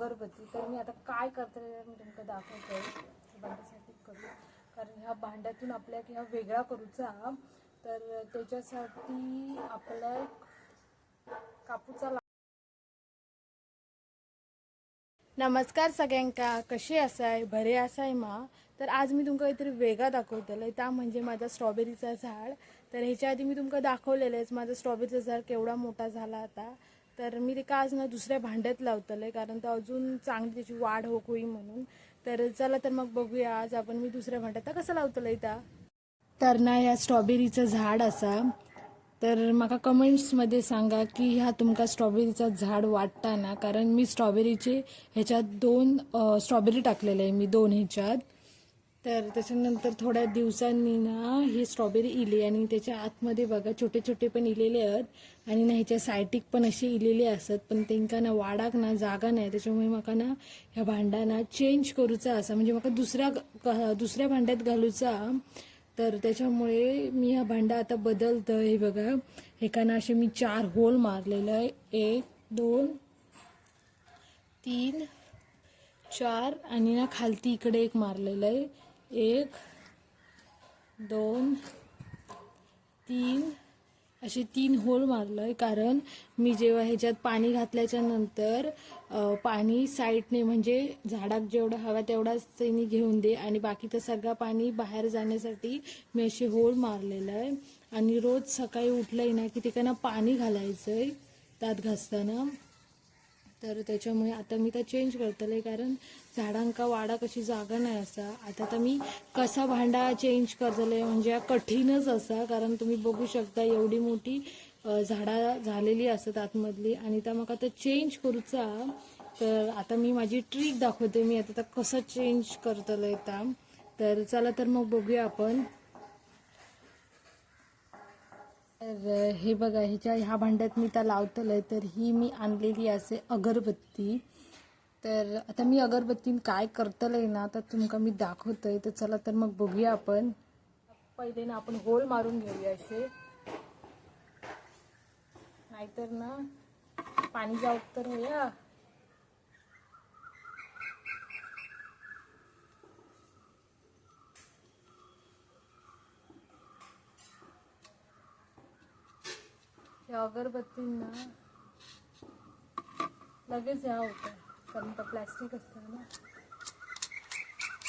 अगरबत्ती. तर मी आता काय करते मी तुमका दाखवते. भांड्यासाठी करू. कारण ह्या भांड्यातून आपल्या ह्या वेगळा करूचा. तर त्याच्यासाठी आपल्या कापूचा नमस्कार सगळ्यांका. कशी असाय? बरे असाय मा? तर आज मी तुमका काहीतरी वेगळा दाखवतलं त्या म्हणजे माझा स्ट्रॉबेरीचा झाड. तर ह्याच्या आधी मी तुमका दाखवलेलंच माझं स्ट्रॉबेरीचा झाड केवढा मोठा झाला आता. तर मी ते का आज ना दुसऱ्या भांड्यात लावतलंय कारण तर अजून चांगली त्याची वाढ होक होई म्हणून. तर चला तर मग बघूया आज आपण मी दुसऱ्या भांड्यात. कसं लावतलं त्या तर ना ह्या स्ट्रॉबेरीचं झाड असा. तर म्हाका कमेंट्समध्ये सांगा की ह्या तुमका स्ट्रॉबेरीचं झाड वाटता ना कारण मी स्ट्रॉबेरीचे ह्याच्यात दोन स्ट्रॉबेरी टाकलेले आहे मी दोन ह्याच्यात. तर त्याच्यानंतर थोड्या दिवसांनी ना ही स्ट्रॉबेरी इली आणि त्याच्या आतमध्ये बघा छोटे छोटे पण इलेले आहेत. आणि ना ह्याच्या सायटीक पण असे इलेले असत पण तेंका ना वाडाक ना जागा नाही. त्याच्यामुळे म्हाका ना ह्या भांड्यांना चेंज करूचा असा. म्हणजे म्हाका दुसऱ्या दुसऱ्या भांड्यात घालूचा. तर त्याच्यामुळे मी हा भांडा आता बदलतं हे बघा. एकानं असे मी चार होल मारलेलं आहे. एक दोन तीन चार आणि ना खालती इकडे एक मारलेलं आहे. एक दोन तीन. असे तीन होल मारलं आहे कारण मी जेव्हा ह्याच्यात पाणी घातल्याच्या नंतर पाणी साईडने म्हणजे झाडाक जेवढं हवा तेवढाच त्यांनी घेऊन दे. आणि बाकीचं सगळं पाणी बाहेर जाण्यासाठी मी असे होल मारलेलं आहे आणि रोज सकाळी उठलंय ना की तिकडनं पाणी घालायचं आहे त्यात घासताना. तर त्याच्यामुळे आता मी तर चेंज करतले कारण झाडांका वाडा कशी जागा नाही असा. आता तर मी कसा भांडा चेंज करतले म्हणजे कठीणच असा कारण तुम्ही बघू शकता एवढी मोठी झाडां झाडा झालेली असत आतमधली. आणि त्या मग आता चेंज करूचा. तर आता मी माझी ट्रिक दाखवते मी आता कसं चेंज करतलंय त्या तर चला तर मग बघूया आपण. तर हे बघा ह्याच्या ह्या भांड्यात मी त्या लावतलंय तर ही मी आणलेली असे अगरबत्ती. तर आता मी अगरबत्तीन काय करतलंय ना तर तुमका मी दाखवतोय. तर चला तर मग बघूया आपण. पहिले ना आपण होल मारून घेऊया असे. नाहीतर ना पाणी जाऊ तर होया. या अगरबत्तींना लगेच ह्या होतं. कारण तर प्लॅस्टिक असतं ना.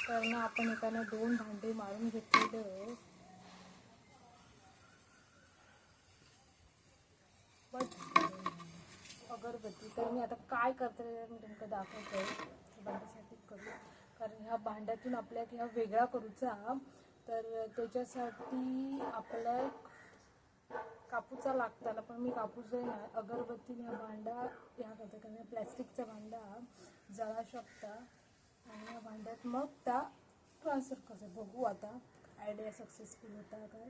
कारण आपण एकानं दोन भांडे मारून घेतलेले बट अगरबत्ती तर मी आता काय करते मी तुमका दाखवते. भांड्यासाठी करू. कारण ह्या भांड्यातून आपल्या ह्या वेगळा करूचा. तर त्याच्यासाठी आपल्या कापूचा लागताना पण मी कापूस आहे ना अगरबत्तीने हा भांडा ह्या करता कारण प्लॅस्टिकचा भांडा जळा शकता आणि या भांड्यात मग त्या ट्रान्सफर करतात बघू आता आयडिया सक्सेसफुल होता काय.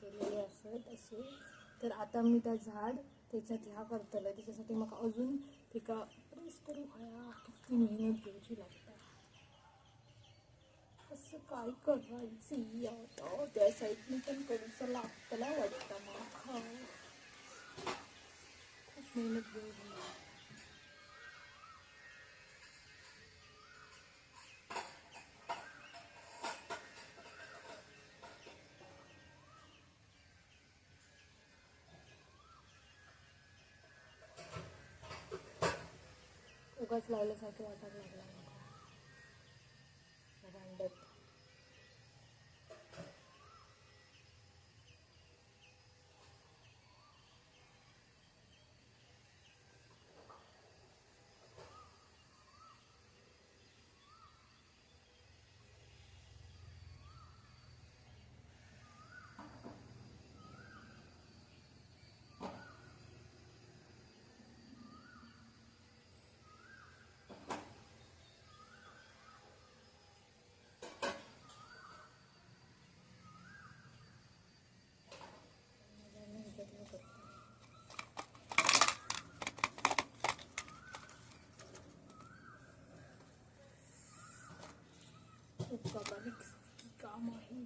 केलेले असत असे तर आता मी त्या झाड त्याच्यात ह्या करतलं त्याच्यासाठी मग अजून तिका प्रेस करू हया किती मेहनत घ्यायची लागता. असं काय करायचं आता? त्या साईडने पण करूचं लागतला वाटतं मला खूप मेहनत घ्यायची. उगाच लावल्यासारखं वाटायला लागला मला. भांड्यात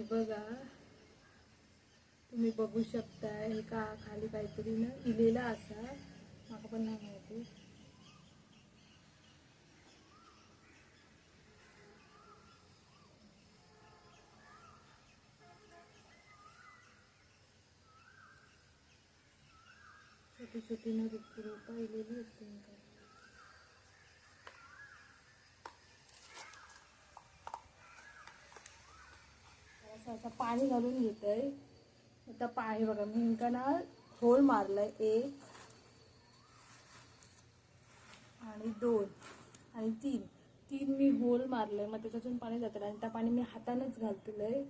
ही बघा. तुम्ही बघू शकता हे का खाली काहीतरी ना इलेला असा मला पण नाही माहिती. छोटी छोटी ना रोपा इलेली होती त्यांका असं असं पाणी घालून घेत आहे आता पाणी बघा मी इंका ना होल मारलाय एक आणि दोन आणि तीन. तीन मी होल मारलंय मग त्याच्यातून पाणी जातं आणि त्या पाणी मी हातानंच घालतलंय.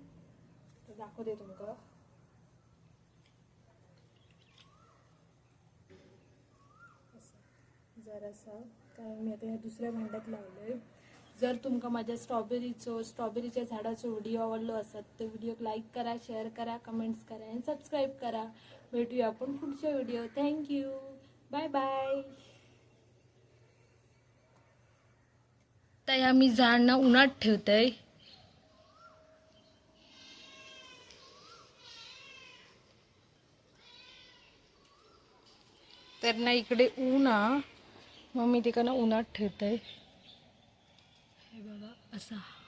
तर दाखवते तुमका असं. जरासा. कारण मी आता ह्या दुसऱ्या भांड्यात लावलंय. जर तुमका माझ्या स्ट्रॉबेरीचो स्ट्रॉबेरीच्या झाडाचो व्हिडिओ आवडलो असत तर व्हिडिओ लाईक करा शेअर करा कमेंट्स करा आणि सबस्क्राईब करा. भेटूया आपण पुढच्या व्हिडिओ थँक्यू बाय बाय तर ह्या मी झाड ना उन्हात ठेवतंय. तर ना इकडे ऊन आ. मग मी तिकडनं उन्हात ठेवतंय. हे बघा असा